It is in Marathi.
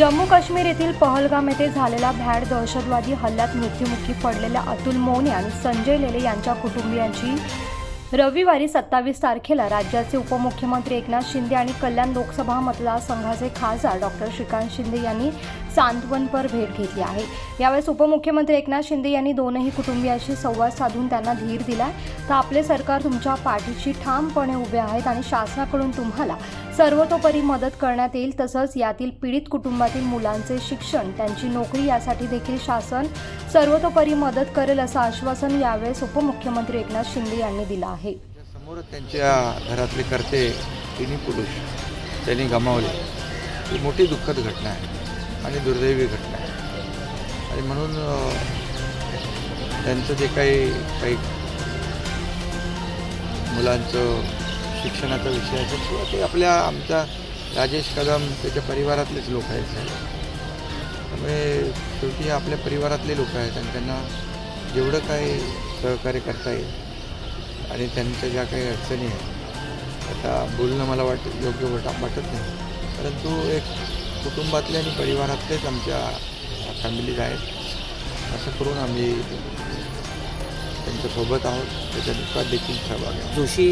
जम्मू काश्मीर येथील पहलगाम येथे झालेल्या भ्याड दहशतवादी हल्ल्यात मृत्युमुखी पडलेल्या अतुल मोने आणि संजय लेले यांच्या कुटुंबियांची रविवारी सत्तावीस तारखेला राज्याचे उपमुख्यमंत्री एकनाथ शिंदे आणि कल्याण लोकसभा मतदारसंघाचे खासदार डॉक्टर श्रीकांत शिंदे यांनी सांत्वनपर भेट घेतली आहे. यावेळेस उपमुख्यमंत्री एकनाथ शिंदे यांनी दोनही कुटुंबियांशी संवाद साधून त्यांना धीर दिलाय. तर आपले सरकार तुमच्या पाठीशी ठामपणे उभे आहेत आणि शासनाकडून तुम्हाला सर्वतोपरी मदत करण्यात येईल. तसंच यातील पीडित कुटुंबातील मुलांचे शिक्षण त्यांची नोकरी यासाठी देखील शासन सर्वतोपरी मदत करेल असं आश्वासन यावेळेस उपमुख्यमंत्री एकनाथ शिंदे यांनी दिलं आहे. समोरच त्यांच्या घरातले करते तिन्ही पुरुष त्यांनी गमावले. ही मोठी दुःखद घटना आहे आणि दुर्दैवी घटना आहे. आणि म्हणून त्यांचं जे काही काही मुलांचं शिक्षणाचा विषय आहे किंवा ते आपल्या आमच्या राजेश कदम त्याच्या परिवारातलेच लोक आहेत त्यामुळे शेवटी आपल्या परिवारातले लोक आहेत आणि त्यांना जेवढं काही सहकार्य करता येईल आणि त्यांच्या ज्या काही अडचणी आहेत आता बोलणं मला वाट योग्य वाट वाटत नाही. परंतु एक कुटुंबातले आणि परिवारातलेच आमच्या फॅमिलीज आहेत. असं करून आम्ही त्यांच्यासोबत आहोत. त्याच्या दुःखात देखील सहभाग आहे जोशी